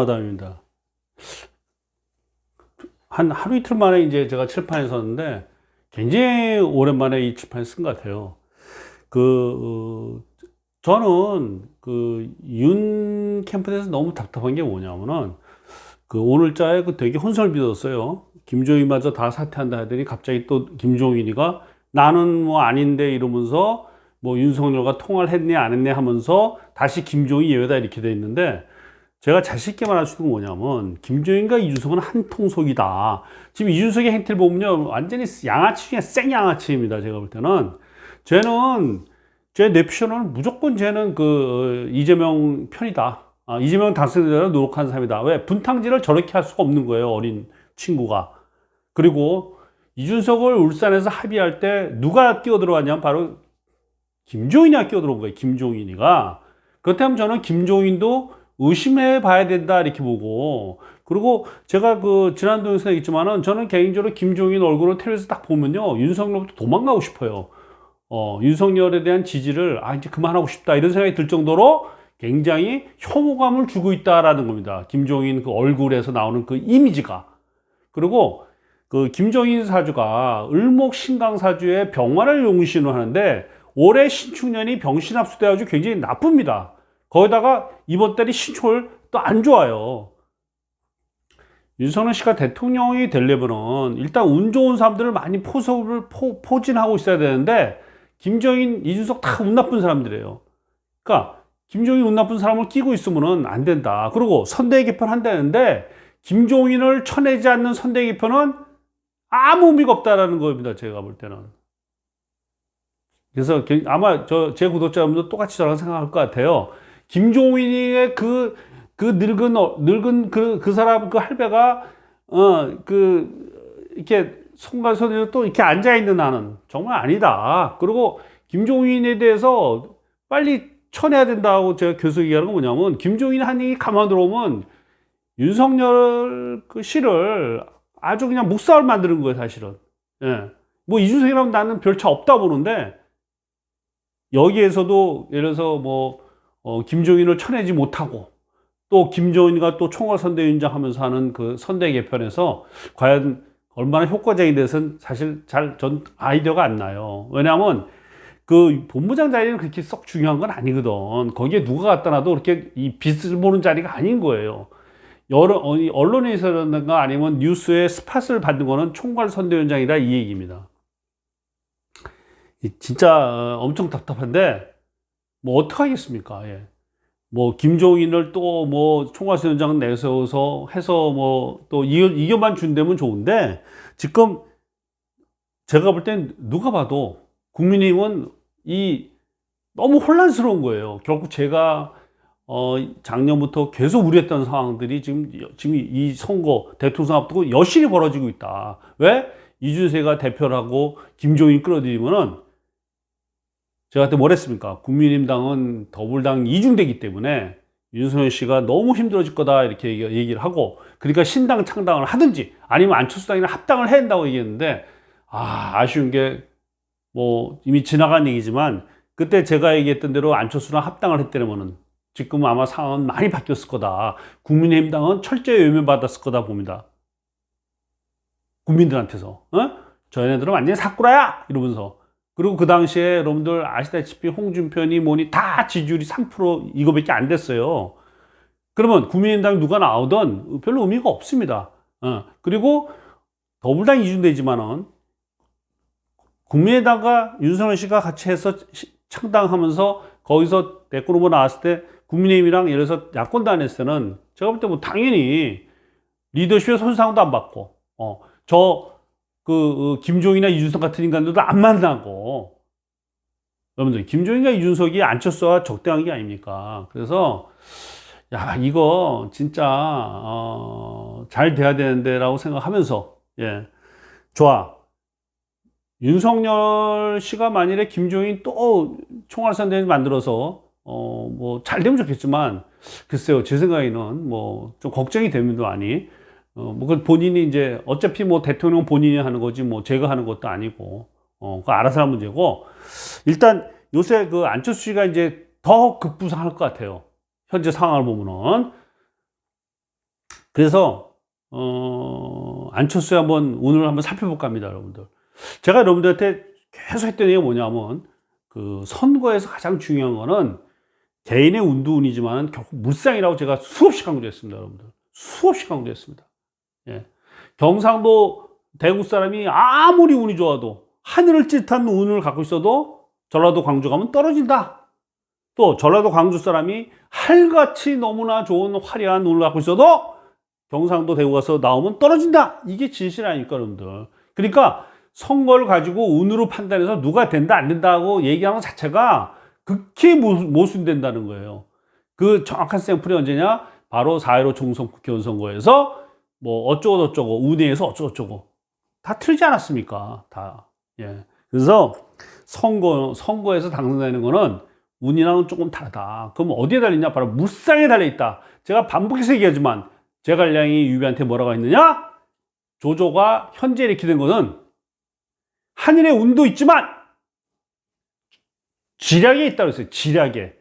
하다입니다. 한 하루 이틀 만에 이제 제가 칠판에 섰는데 굉장히 오랜만에 이 칠판을 쓴 것 같아요. 그, 어, 저는 그 윤 캠프에서 너무 답답한 게 뭐냐면은 그 오늘자에 그 되게 혼선을 빚었어요. 김종인마저 다 사퇴한다 하더니 갑자기 또 김종인이가 나는 뭐 아닌데 이러면서 뭐 윤석열과 통화를 했네 안 했네 하면서 다시 김종인 예외다 이렇게 돼 있는데 제가 자신 있게 말할 수 있는 건 뭐냐면 김종인과 이준석은 한 통속이다. 지금 이준석의 행태를 보면요 완전히 양아치 중에 생양아치입니다. 제가 볼 때는 쟤는 제 뇌피셜은 무조건 쟤는 그 어, 이재명 편이다. 아, 이재명 당선되려 노력한 사람이다. 왜 분탕질을 저렇게 할 수가 없는 거예요 어린 친구가. 그리고 이준석을 울산에서 합의할 때 누가 끼어들어왔냐면 바로 김종인이가 끼어들어온 거예요. 김종인이가. 그렇다면 저는 김종인도 의심해 봐야 된다 이렇게 보고 그리고 제가 그 지난 동영상에 있지만은 저는 개인적으로 김종인 얼굴을 텔레비에서 딱 보면요 윤석열부터 도망가고 싶어요. 어, 윤석열에 대한 지지를 아 이제 그만하고 싶다 이런 생각이 들 정도로 굉장히 혐오감을 주고 있다라는 겁니다. 김종인 그 얼굴에서 나오는 그 이미지가 그리고 그 김종인 사주가 을목 신강 사주의 병화를 용신을 하는데 올해 신축년이 병신 합수돼가지고 굉장히 나쁩니다. 거기다가 이번 달이 신축을 또안 좋아요. 윤석열 씨가 대통령이 되려면은 일단 운 좋은 사람들을 많이 포섭을 포, 포진하고 있어야 되는데 김정인, 이준석 다 운 나쁜 사람들이에요. 그러니까 김종인 운 나쁜 사람을 끼고 있으면은 안 된다. 그리고 선대 개편 한다는데 김종인을 쳐내지 않는 선대 개편은 아무 의미가 없다라는 겁니다. 제가 볼 때는. 그래서 게- 아마 저 제 구독자분도 똑같이 저랑 생각할 것 같아요. 김종인의 그, 그 늙은, 어- 늙은 그, 그 사람, 그 할배가, 어, 그, 이렇게 손과 손으로 또 이렇게 앉아있는 나는 정말 아니다. 그리고 김종인에 대해서 빨리 쳐내야 된다고 제가 계속 얘기하는 건 뭐냐면, 김종인 한 얘기 가만 들어오면 윤석열 그 씨를 아주 그냥 묵사를 만드는 거예요, 사실은. 예. 뭐 이준석이라면 나는 별 차 없다 보는데, 여기에서도 예를 들어서 뭐 어, 김종인을 쳐내지 못하고 또 김종인과 또 총괄선대위원장 하면서 하는 그 선대 개편에서 과연 얼마나 효과적인 데서는 사실 잘 전 아이디어가 안 나요. 왜냐하면 그 본부장 자리는 그렇게 썩 중요한 건 아니거든. 거기에 누가 갖다 놔도 그렇게 이 빛을 보는 자리가 아닌 거예요. 여러 어, 이 언론에서라든가 아니면 뉴스에 스팟을 받는 거는 총괄 선대위원장이다 이 얘기입니다. 이 진짜 어, 엄청 답답한데 뭐 어떡하겠습니까? 예. 뭐 김종인을 또 뭐 총괄위원장 내세워서 해서 뭐또 이겨, 이겨만 준다면 좋은데 지금 제가 볼 땐 누가 봐도 국민의힘은 이 너무 혼란스러운 거예요. 결국 제가 어 작년부터 계속 우려했던 상황들이 지금 지금 이 선거 대통령 앞두고 여실히 벌어지고 있다. 왜 이준세가 대표를 하고 김종인 끌어들이면은 제가 그때 뭘 했습니까? 국민의힘당은 더불당 이중되기 때문에 윤석열 씨가 너무 힘들어질 거다 이렇게 얘기- 얘기를 하고 그러니까 신당 창당을 하든지 아니면 안철수당이랑 합당을 해야 된다고 얘기했는데 아 아쉬운 게 뭐 이미 지나간 얘기지만 그때 제가 얘기했던 대로 안철수랑 합당을 했다면은 지금 아마 상황은 많이 바뀌었을 거다. 국민의힘당은 철저히 외면받았을 거다 봅니다. 국민들한테서 어? 저희네들은 완전히 사꾸라야 이러면서 그리고 그 당시에 여러분들 아시다시피 홍준표니 뭐니 다 지지율이 3% 이거밖에 안 됐어요. 그러면 국민의힘당 누가 나오던 별로 의미가 없습니다. 어, 그리고 더불당 이준되지만은 국민의당과 윤석열 씨가 같이 해서 시- 창당하면서 거기서 대권 후보 나왔을 때 국민의힘이랑 예를 들어서 야권 단했을 때는 제가 볼 때 뭐 당연히 리더십의 손상도 안 받고 어, 저 그, 어, 김종인이나 이준석 같은 인간들도 안 만나고, 여러분들, 김종인과 이준석이 안철수와 적대한 게 아닙니까? 그래서, 야, 이거 진짜, 어, 잘 돼야 되는데라고 생각하면서, 예. 좋아. 윤석열 씨가 만일에 김종인 또 총괄선대위 만들어서, 어, 뭐, 잘 되면 좋겠지만, 글쎄요, 제 생각에는 뭐, 좀 걱정이 됩니다, 많이. 어, 뭐, 그 본인이 이제, 어차피 뭐 대통령 본인이 하는 거지, 뭐 제가 하는 것도 아니고, 어, 그거 알아서 하는 문제고, 일단 요새 그 안철수 씨가 이제 더 급부상할 것 같아요. 현재 상황을 보면은. 그래서 어, 안철수의 한번 운을 한번 살펴볼까 합니다, 여러분들. 제가 여러분들한테 계속 했던 얘기가 뭐냐면 그 선거에서 가장 중요한 거는 개인의 운도 운이지만 결국 물상이라고 제가 수없이 강조했습니다, 여러분들. 수없이 강조했습니다. 예. 경상도 대구 사람이 아무리 운이 좋아도 하늘을 찌듯한 운을 갖고 있어도 전라도 광주 가면 떨어진다. 또 전라도 광주 사람이 할같이 너무나 좋은 화려한 운을 갖고 있어도 경상도 대구 가서 나오면 떨어진다. 이게 진실 아닙니까, 여러분들. 그러니까 선거를 가지고 운으로 판단해서 누가 된다, 안 된다고 얘기하는 것 자체가 극히 모- 모순된다는 거예요. 그 정확한 샘플이 언제냐? 바로 4.15 총선 국회의원 선거에서 뭐 어쩌고저쩌고, 운에서 어쩌고저쩌고. 다 틀리지 않았습니까? 다. 예. 그래서 선거, 선거에서 당선되는 거는 운이랑은 조금 다르다. 그럼 어디에 달리냐? 바로 물상에 달려 있다. 제가 반복해서 얘기하지만 제갈량이 유비한테 뭐라고 했느냐? 조조가 현재 이렇게 된 것은 하늘의 운도 있지만 지략에 있다고 했어요. 지략에.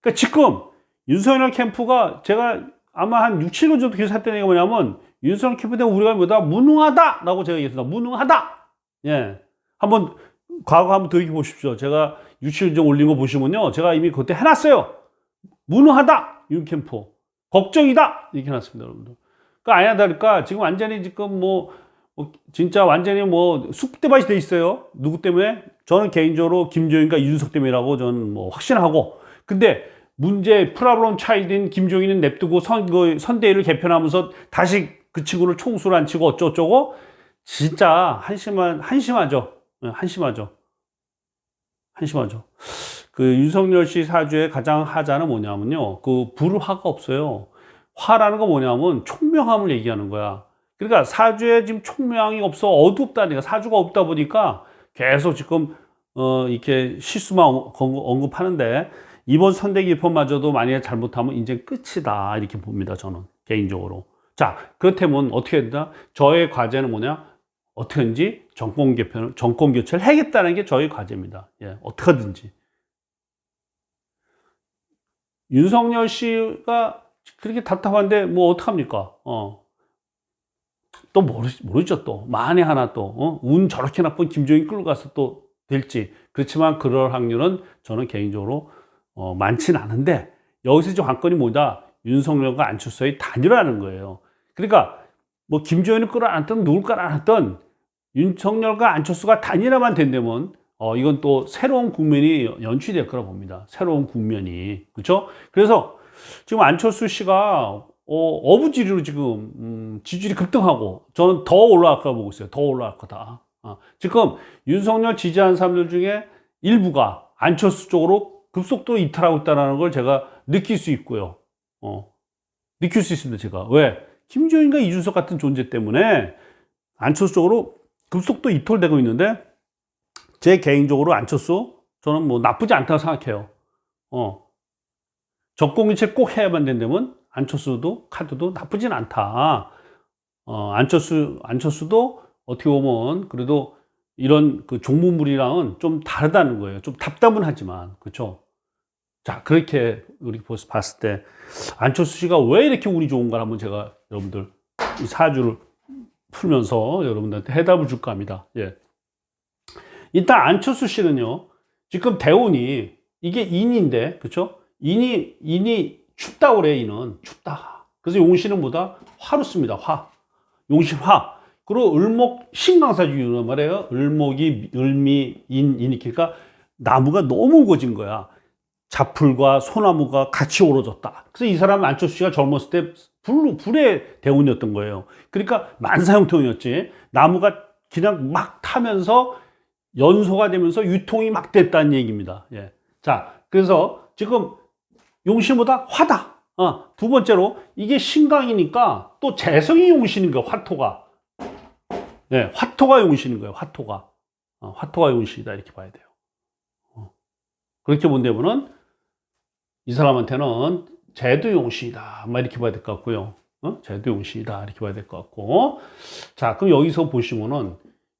그러니까 지금 윤석열 캠프가 제가 아마 한 6, 7년 정도 계속 했던 얘기가 뭐냐면 윤석열 캠프 때문에 우리가 뭐다 무능하다라고 제가 얘기했습니다. 무능하다. 예. 한번 과거 한번 되돌려 보십시오. 제가 6, 7년 전 올린 거 보시면요. 제가 이미 그때 해놨어요. 무능하다. 윤 캠프. 걱정이다. 이렇게 해놨습니다, 여러분들. 그 아니야 다를까 지금 완전히 지금 뭐, 뭐 진짜 완전히 뭐 쑥대밭이 돼 있어요. 누구 때문에? 저는 개인적으로 김종인과 이준석 때문이라고 저는 뭐 확신하고. 근데 문제 프라블럼 차일드인 김종인은 냅두고 선거 선대위를 개편하면서 다시 그 친구를 총수를 안 치고 어쩌고저쩌고 진짜 한심한 한심하죠. 예, 한심하죠. 한심하죠. 그 윤석열 씨 사주의 가장 하자는 뭐냐면요. 그 불화가 없어요. 화라는 거 뭐냐면 총명함을 얘기하는 거야. 그러니까 사주에 지금 총명이 없어 어둡다니까 사주가 없다 보니까 계속 지금 어 이렇게 실수만 언급- 언급하는데 이번 선대 기표마저도 만약에 잘못하면 이제 끝이다 이렇게 봅니다 저는 개인적으로. 자 그렇다면 어떻게 된다? 저의 과제는 뭐냐? 어떻게든지 정권 개편, 정권 교체를 해야겠다는 게 저의 과제입니다. 예, 어떻게든지. 윤석열 씨가 그렇게 답답한데 뭐 어떡합니까? 어. 또 모르, 모르죠 또. 만에 하나 또, 어? 운 저렇게 나쁜 김종인 끌고 가서 또 될지. 그렇지만 그럴 확률은 저는 개인적으로 어, 많지는 않은데 여기서 이제 관건이 뭐다? 윤석열과 안철수의 단일화라는 거예요. 그러니까 뭐 김종인을 끌어안았던 누굴 끌어안았던 윤석열과 안철수가 단일화만 된다면 어, 이건 또 새로운 국면이 연출될 거라 봅니다. 새로운 국면이. 그렇죠? 그래서 지금 안철수 씨가 어, 어부지리로 지금 음, 지지율이 급등하고 저는 더 올라갈 거라 보고 있어요. 더 올라갈 거다. 어, 지금 윤석열 지지하는 사람들 중에 일부가 안철수 쪽으로 급속도로 이탈하고 있다는 걸 제가 느낄 수 있고요. 어, 느낄 수 있습니다. 제가 왜 김종인과 이준석 같은 존재 때문에 안철수 쪽으로 급속도 이탈되고 있는데 제 개인적으로 안철수 저는 뭐 나쁘지 않다고 생각해요. 어. 적공이체 꼭 해야만 된다면 안철수도 카드도 나쁘진 않다. 어, 안철수 안철수도 어떻게 보면 그래도 이런 그 종무물이랑은 좀 다르다는 거예요. 좀 답답은 하지만 그렇죠. 자 그렇게 우리 봤을 때 안철수 씨가 왜 이렇게 운이 좋은가 한번 제가 여러분들 이 사주를 풀면서 여러분들한테 해답을 줄까 합니다. 예. 일단 안철수 씨는요. 지금 대운이 이게 인인데 그렇죠? 인이 인이 춥다 그래 인은 춥다. 그래서 용신은 뭐다? 화로 씁니다. 화. 용신 화. 그리고 을목 신강사주란 말이에요. 을목이 을미 인 인이니까 나무가 너무 우거진 거야. 자풀과 소나무가 같이 오러졌다. 그래서 이 사람 안철수 씨가 젊었을 때 불, 불의 대운이었던 거예요. 그러니까 만사형통이었지. 나무가 그냥 막 타면서 연소가 되면서 유통이 막 됐다는 얘기입니다. 예. 자, 그래서 지금 용신보다 화다. 어, 두 번째로 이게 신강이니까 또 재성이 용신인 거예요. 화토가. 네, 화토가 용신인 거예요. 화토가. 어, 화토가 용신이다 이렇게 봐야 돼요. 어. 그렇게 본다면은 이 사람한테는 제도 용신이다. 막 이렇게 봐야 될 것 같고요. 어? 제도 용신이다. 이렇게 봐야 될 것 같고. 자, 그럼 여기서 보시면은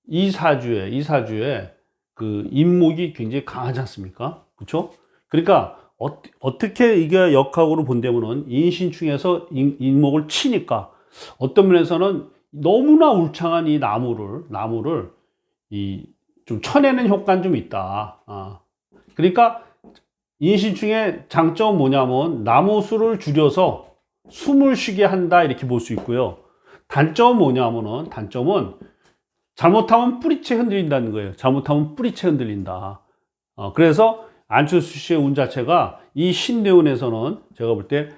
이 사주에, 이 사주에 그 인목이 굉장히 강하지 않습니까? 그렇죠? 그러니까 어, 떻게 이게 역학으로 본다면은 인신충에서 인, 인목을 치니까 어떤 면에서는 너무나 울창한 이 나무를 나무를 이 좀 쳐내는 효과는 좀 있다. 아. 그러니까 인신충의 장점은 뭐냐면 나무 수를 줄여서 숨을 쉬게 한다 이렇게 볼 수 있고요. 단점은 뭐냐면은 단점은 잘못하면 뿌리채 흔들린다는 거예요. 잘못하면 뿌리채 흔들린다. 어, 그래서 안철수 씨의 운 자체가 이 신대원에서는 제가 볼 때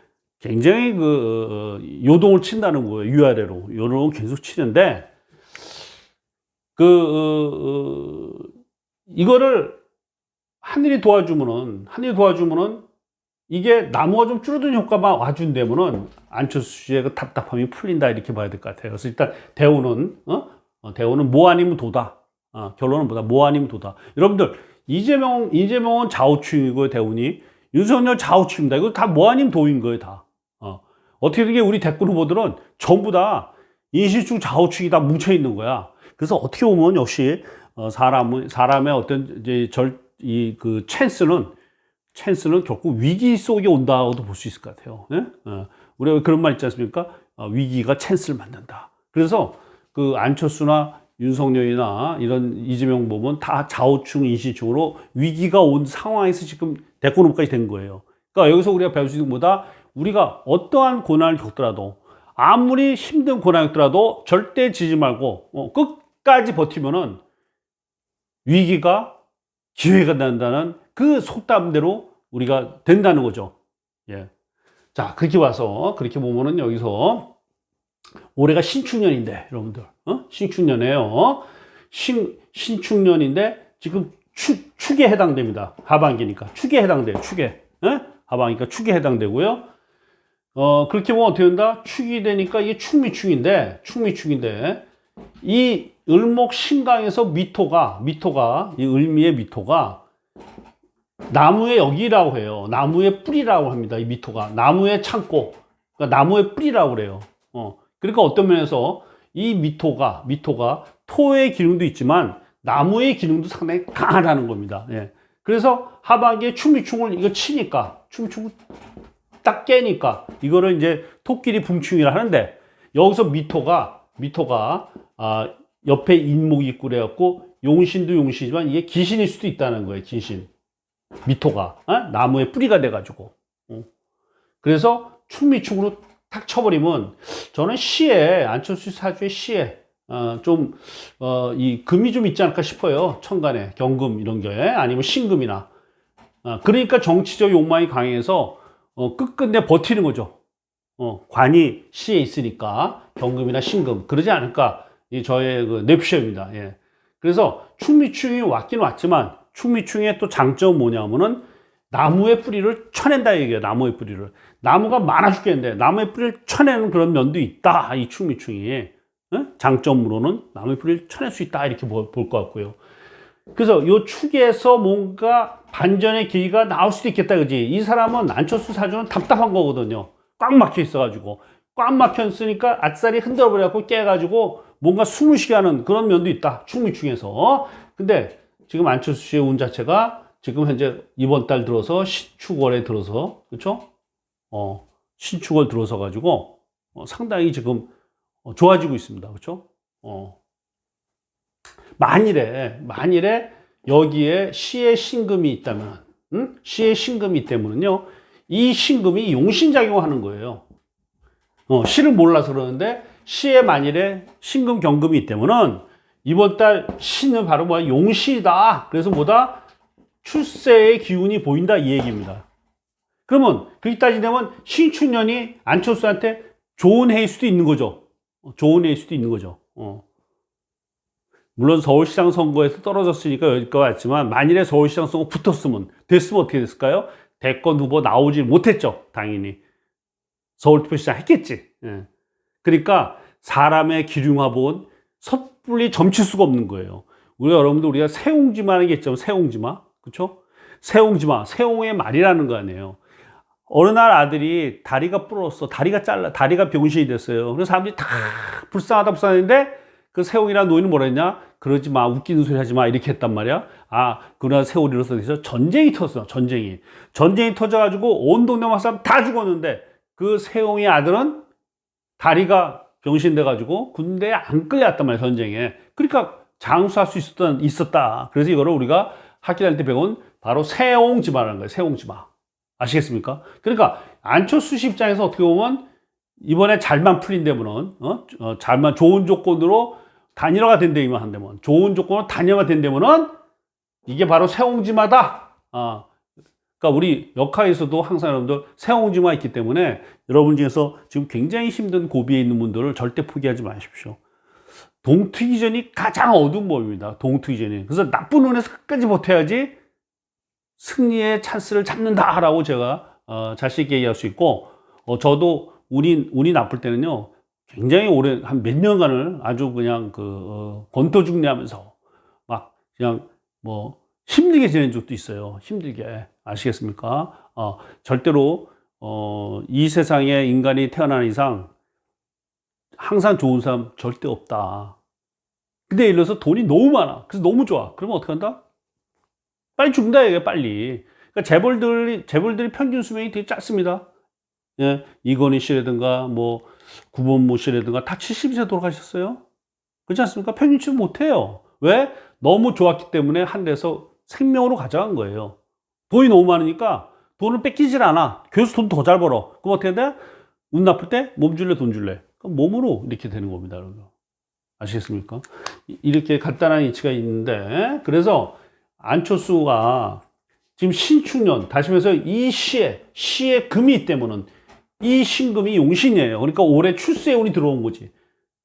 굉장히 그 어, 요동을 친다는 거예요. 위아래로 요동을 계속 치는데 그 어, 어, 이거를 하늘이 도와주면은 하늘이 도와주면은 이게 나무가 좀 줄어든 효과만 와준다면은 안철수 씨의 그 답답함이 풀린다 이렇게 봐야 될 것 같아요. 그래서 일단 대우는 어? 어, 대우는 뭐 아니면 도다. 어, 결론은 뭐다? 뭐 아니면 도다. 여러분들 이재명 이재명은 좌우충이고 대우니 윤석열 좌우충입니다. 이거 다 뭐 아니면 도인 거예요 다. 어. 어떻게 되게 우리 댓글 후보들은 전부 다 인신충 좌우충이 다 뭉쳐 있는 거야. 그래서 어떻게 보면 역시 어, 사람 사람의 어떤 이제 절 이 그 찬스는 찬스는 결국 위기 속에 온다고도 볼 수 있을 것 같아요. 예? 어, 우리가 그런 말 있지 않습니까? 어, 위기가 찬스를 만든다. 그래서 그 안철수나 윤석열이나 이런 이재명 보면 다 좌우충, 인신충으로 위기가 온 상황에서 지금 대권음까지 된 거예요. 그러니까 여기서 우리가 배울 수 있는 것보다 우리가 어떠한 고난을 겪더라도 아무리 힘든 고난을 겪더라도 절대 지지 말고 어, 끝까지 버티면은 위기가 기회가 난다는 그 속담대로 우리가 된다는 거죠. 예. 자, 그렇게 와서, 그렇게 보면은 여기서 올해가 신축년인데, 여러분들, 어? 신축년이에요. 신, 신축년인데, 지금 축, 축에 해당됩니다. 하반기니까. 축에 해당돼요, 축에. 예? 하반기니까 축에 해당되고요. 어, 그렇게 보면 어떻게 된다? 축이 되니까 이게 축미축인데, 축미축인데, 이 을목 신강에서 미토가, 미토가, 이 을미의 미토가 나무의 여기라고 해요. 나무의 뿌리라고 합니다. 이 미토가. 나무의 창고. 그러니까 나무의 뿌리라고 그래요. 어. 그러니까 어떤 면에서 이 미토가, 미토가 토의 기능도 있지만 나무의 기능도 상당히 강하다는 겁니다. 예. 그래서 하반기에 추미충을 이거 치니까, 추미충을 딱 깨니까 이거를 이제 토끼리 붕충이라 하는데 여기서 미토가, 미토가, 아, 옆에 인목이 있고 그래갖고 용신도 용신이지만 이게 귀신일 수도 있다는 거예요. 귀신. 미토가 어? 나무의 뿌리가 돼가지고 어. 그래서 충미축으로 탁 쳐버리면 저는 시에 안철수 사주의 시에 어, 좀이 금이 좀 있지 않을까 싶어요 천간에 경금 이런 게 아니면 신금이나 어, 그러니까 정치적 욕망이 강해서 어, 끝끝내 버티는 거죠 어, 관이 시에 있으니까 경금이나 신금 그러지 않을까 이 저의 그 냅시입니다 예. 그래서 충미충이 왔긴 왔지만 충미충의 또 장점은 뭐냐면은 나무의 뿌리를 쳐낸다 얘기예요. 나무의 뿌리를. 나무가 많아 죽겠는데 나무의 뿌리를 쳐내는 그런 면도 있다. 이 충미충이. 어? 장점으로는 나무의 뿌리를 쳐낼 수 있다. 이렇게 볼 것 같고요. 그래서 이 축에서 뭔가 반전의 기회가 나올 수도 있겠다. 그지? 이 사람은 안철수 사주는 답답한 거거든요. 꽉 막혀 있어가지고. 꽉 막혀 있으니까 아싸리 흔들어 버려갖고 깨가지고 뭔가 숨을 쉬게 하는 그런 면도 있다. 충미충에서. 근데 지금 안철수 씨의 운 자체가 지금 현재 이번 달 들어서 신축월에 들어서 그렇죠? 어, 신축월 들어서 가지고 어, 상당히 지금 어, 좋아지고 있습니다. 그렇죠? 어. 만일에 만일에 여기에 시의 신금이 있다면 음? 시의 신금이 때문은요. 이 신금이 용신작용하는 거예요. 어, 시를 몰라서 그러는데 시에 만일에 신금 경금이 있다면은 이번 달 신은 바로 뭐야? 용시다. 그래서 뭐다? 출세의 기운이 보인다 이 얘기입니다. 그러면 그렇게 따지면 신축년이 안철수한테 좋은 해일 수도 있는 거죠. 어, 좋은 해일 수도 있는 거죠. 어. 물론 서울시장 선거에서 떨어졌으니까 여기까지 왔지만 만일에 서울시장 선거 붙었으면 됐으면 어떻게 됐을까요? 대권 후보 나오지 못했죠. 당연히. 서울특별시장 했겠지. 예. 그러니까 사람의 기륭화본 섣불리 점칠 수가 없는 거예요. 우리 여러분들 우리가 새옹지마 하는 게 있죠. 새옹지마. 그쵸? 새옹지마. 새옹의 말이라는 거 아니에요. 어느 날 아들이 다리가 부러졌어. 다리가 잘라, 다리가 병신이 됐어요. 그래서 사람들이 다 불쌍하다, 불쌍한데 그 새옹이라는 노인은 뭐라 했냐? 그러지 마. 웃기는 소리 하지 마. 이렇게 했단 말이야. 아, 그러나 세월이로서 돼서 전쟁이 터졌어. 전쟁이. 전쟁이 터져가지고 온 동네 막 사람 다 죽었는데 그 새옹의 아들은 다리가 병신 돼가지고 군대에 안 끌려왔단 말이야, 전쟁에. 그러니까 장수할 수 있었던, 있었다. 그래서 이거를 우리가 학교 다닐 때 배운 바로 세옹지마라는 거예요, 세옹지마. 아시겠습니까? 그러니까 안철수 씨 입장에서 어떻게 보면 이번에 잘만 풀린다면은, 어? 어, 잘만 좋은 조건으로 단일화가 된다면 한다면, 좋은 조건으로 단일화가 된다면은 이게 바로 세옹지마다. 아, 그러니까 우리 역학에서도 항상 여러분들 세옹지마 있기 때문에 여러분 중에서 지금 굉장히 힘든 고비에 있는 분들을 절대 포기하지 마십시오. 동투기전이 가장 어두운 법입니다. 동투기전이. 그래서 나쁜 운에서 끝까지 버텨야지 승리의 찬스를 잡는다라고 제가 어, 자신 있게 얘기할 수 있고 어, 저도 운이 운이 나쁠 때는요 굉장히 오래 한 몇 년간을 아주 그냥 그 어, 권토중리하면서 막 그냥 뭐 힘들게 지낸 적도 있어요. 힘들게 아시겠습니까? 어, 절대로 어, 이 세상에 인간이 태어난 이상 항상 좋은 사람 절대 없다. 근데 예를 들어서 돈이 너무 많아. 그래서 너무 좋아. 그러면 어떻게 한다? 빨리 죽는다, 이게 빨리. 그러니까 재벌들이, 재벌들이 평균 수명이 되게 짧습니다. 예, 이건희 씨라든가, 뭐, 구본모 씨라든가 다 70세 돌아가셨어요. 그렇지 않습니까? 평균 치료 못 해요. 왜? 너무 좋았기 때문에 하늘에서 생명으로 가져간 거예요. 돈이 너무 많으니까 돈을 뺏기질 않아. 교수 돈 더 잘 벌어. 그럼 어떻게 돼? 운 나쁠 때 몸 줄래, 돈 줄래? 그럼 몸으로 이렇게 되는 겁니다, 여러분. 아시겠습니까? 이- 이렇게 간단한 이치가 있는데, 그래서 안철수가 지금 신축년, 다시 말해서 이 시에, 시에 금이 있다면은 이 신금이 용신이에요. 그러니까 올해 출세운이 들어온 거지.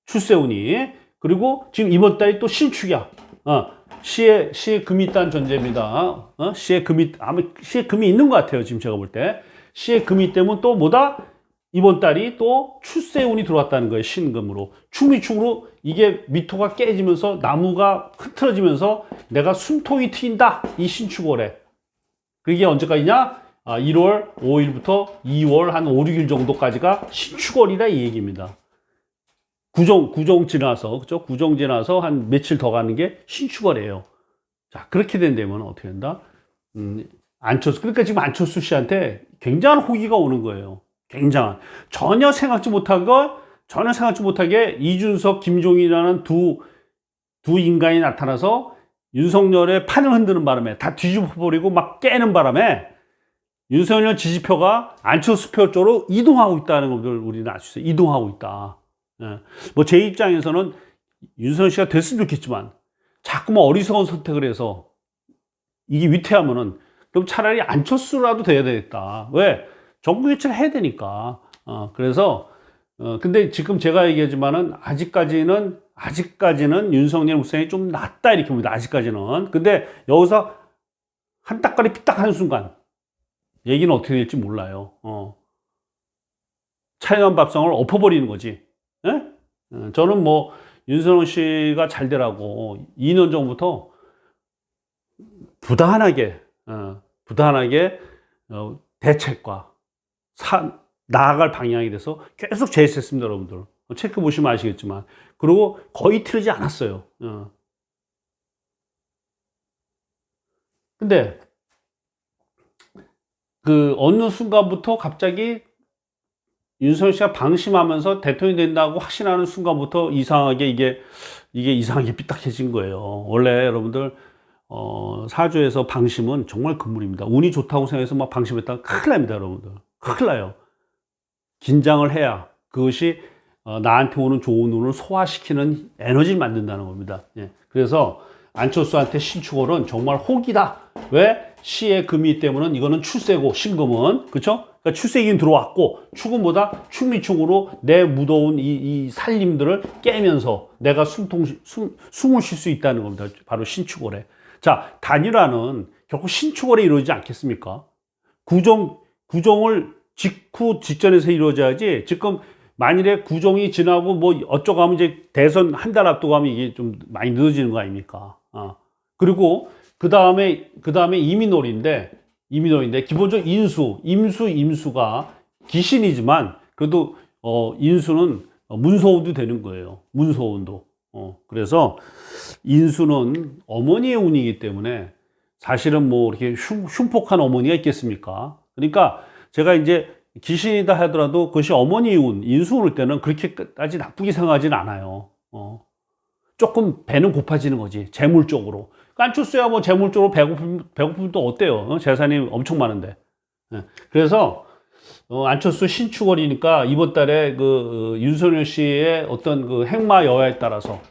출세운이. 그리고 지금 이번 달이 또 신축이야. 어, 시에, 시에 금이 있다는 전제입니다. 어, 시에 금이, 아마 시에 금이 있는 것 같아요. 지금 제가 볼 때. 시에 금이 때문에 또 뭐다? 이번 달이 또 출세운이 들어왔다는 거예요. 신금으로. 충미충으로 이게 미토가 깨지면서 나무가 흐트러지면서 내가 숨통이 트인다. 이 신축월에. 그게 언제까지냐? 아, 1월 5일부터 2월 한 5, 6일 정도까지가 신축월이다 이 얘기입니다. 구정, 구정 지나서, 그죠? 구정 지나서 한 며칠 더 가는 게 신축월이에요. 자, 그렇게 된다면 어떻게 된다? 음, 안철수, 그러니까 지금 안철수 씨한테 굉장한 호기가 오는 거예요. 굉장한. 전혀 생각지 못한 거, 전혀 생각지 못하게 이준석, 김종인이라는 두, 두 인간이 나타나서 윤석열의 판을 흔드는 바람에 다 뒤집어 버리고 막 깨는 바람에 윤석열 지지표가 안철수 표 쪽으로 이동하고 있다는 것을 우리는 알 수 있어요. 이동하고 있다. 예. 뭐제 입장에서는 윤석열 씨가 됐으면 좋겠지만 자꾸 만 어리석은 선택을 해서 이게 위태하면은 그럼 차라리 안철수라도 돼야 되겠다. 왜? 정부 교체를 해야 되니까. 어, 그래서 어, 근데 지금 제가 얘기하지만은 아직까지는 아직까지는 윤석열 우상이 좀 낫다 이렇게 봅니다. 아직까지는. 근데 여기서 한 따까리 삐딱 하는 순간 얘기는 어떻게 될지 몰라요. 어. 차이난 밥상을 엎어버리는 거지. 예? 어, 저는 뭐 윤석열 씨가 잘 되라고 2년 전부터 부단하게 어, 부단하게 어, 대책과 사, 나아갈 방향에 대해서 계속 제시했습니다, 여러분들. 체크 보시면 아시겠지만. 그리고 거의 틀리지 않았어요. 어. 근데 그 어느 순간부터 갑자기 윤석열 씨가 방심하면서 대통령이 된다고 확신하는 순간부터 이상하게 이게 이게 이상하게 삐딱해진 거예요. 원래 여러분들 어, 사주에서 방심은 정말 금물입니다. 운이 좋다고 생각해서 막 방심했다가 큰일 납니다, 여러분들. 큰일 나요. 긴장을 해야 그것이 어, 나한테 오는 좋은 운을 소화시키는 에너지를 만든다는 겁니다. 예. 그래서 안철수한테 신축월은 정말 호기다. 왜? 시의 금이 때문에 이거는 출세고 신금은 그렇죠? 그러니까 출세긴 들어왔고 축은보다 축미축으로 내 무더운 이, 이 살림들을 깨면서 내가 숨통 숨, 숨을 쉴 수 있다는 겁니다. 바로 신축월에. 자 단일화는 결국 신축월에 이루어지지 않겠습니까? 구정 구정을 직후 직전에서 이루어져야지 지금 만일에 구정이 지나고 뭐 어쩌고 하면 이제 대선 한 달 앞두고 하면 이게 좀 많이 늦어지는 거 아닙니까? 아. 그리고 그 다음에 그 다음에 이민월인데 이민월인데 기본적으로 인수, 임수, 임수가 귀신이지만 그래도 어 인수는 문서운도 되는 거예요. 문서운도. 어 그래서 인수는 어머니의 운이기 때문에 사실은 뭐 이렇게 흉, 흉폭한 어머니가 있겠습니까? 그러니까 제가 이제 귀신이다 하더라도 그것이 어머니 운, 인수운일 때는 그렇게까지 나쁘게 생각하지는 않아요. 어. 조금 배는 고파지는 거지. 재물 쪽으로. 깐추스야 뭐 재물 쪽으로 배고픔, 배고픔 또 어때요? 어? 재산이 엄청 많은데. 예. 그래서 어, 안철수 신축월이니까 이번 달에 그 어, 윤석열 씨의 어떤 그 행마 여야에 따라서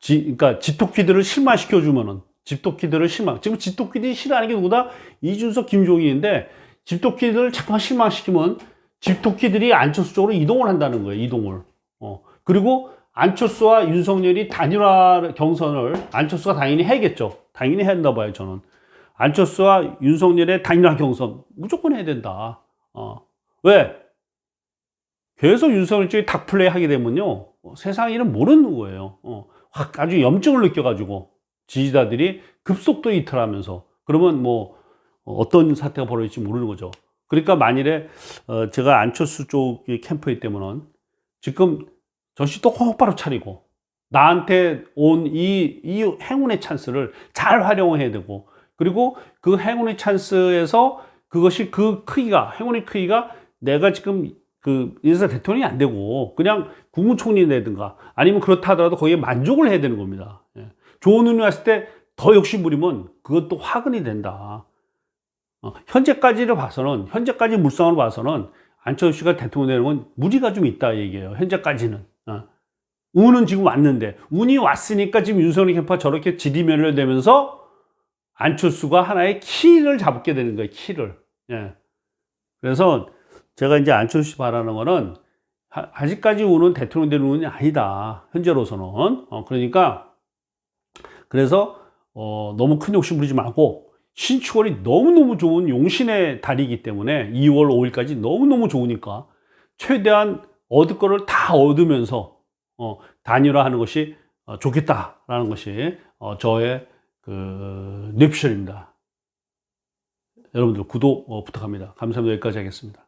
지, 그러니까 집토끼들을 실망시켜 주면은 집토끼들을 실망. 지금 집토끼들이 싫어하는 게 누구다? 이준석, 김종인인데 집토끼들을 자꾸만 실망시키면 집토끼들이 안철수 쪽으로 이동을 한다는 거예요. 이동을. 어. 그리고 안철수와 윤석열이 단일화 경선을 안철수가 당연히 해야겠죠. 당연히 해야 된다 봐요, 저는. 안철수와 윤석열의 단일화 경선 무조건 해야 된다. 어. 왜? 계속 윤석열 쪽이 닭플레이 하게 되면요. 어, 세상 일은 모르는 거예요. 어. 확 아주 염증을 느껴가지고 지지자들이 급속도 이탈하면서 그러면 뭐 어, 어떤 사태가 벌어질지 모르는 거죠. 그러니까 만일에 어, 제가 안철수 쪽의 캠프이기 때문은 지금 정신 똑바로 차리고 나한테 온 이 이 행운의 찬스를 잘 활용해야 되고 그리고 그 행운의 찬스에서 그것이 그 크기가 행운의 크기가 내가 지금 그 인사 대통령이 안 되고 그냥 국무총리 내든가 아니면 그렇다 하더라도 거기에 만족을 해야 되는 겁니다. 예. 좋은 운이 왔을 때 더 욕심 부리면 그것도 화근이 된다. 어, 현재까지를 봐서는 현재까지 물상으로 봐서는 안철수 씨가 대통령 되는 건 무리가 좀 있다 얘기예요. 현재까지는. 어. 운은 지금 왔는데 운이 왔으니까 지금 윤석열 캠프가 저렇게 지리멸렬 되면서 안철수가 하나의 키를 잡게 되는 거예요. 키를. 예. 그래서 제가 이제 안철수 씨 바라는 거는 하- 아직까지 운은 대통령 되는 운이 아니다. 현재로서는. 어, 그러니까 그래서 어, 너무 큰 욕심 부리지 말고 신축월이 너무너무 좋은 용신의 달이기 때문에 2월 5일까지 너무너무 좋으니까 최대한 얻을 거를 다 얻으면서 어, 단일화하는 것이 어, 좋겠다라는 것이 어, 저의 그 뇌피셜입니다. 여러분들 구독 어, 부탁합니다. 감사합니다. 여기까지 하겠습니다.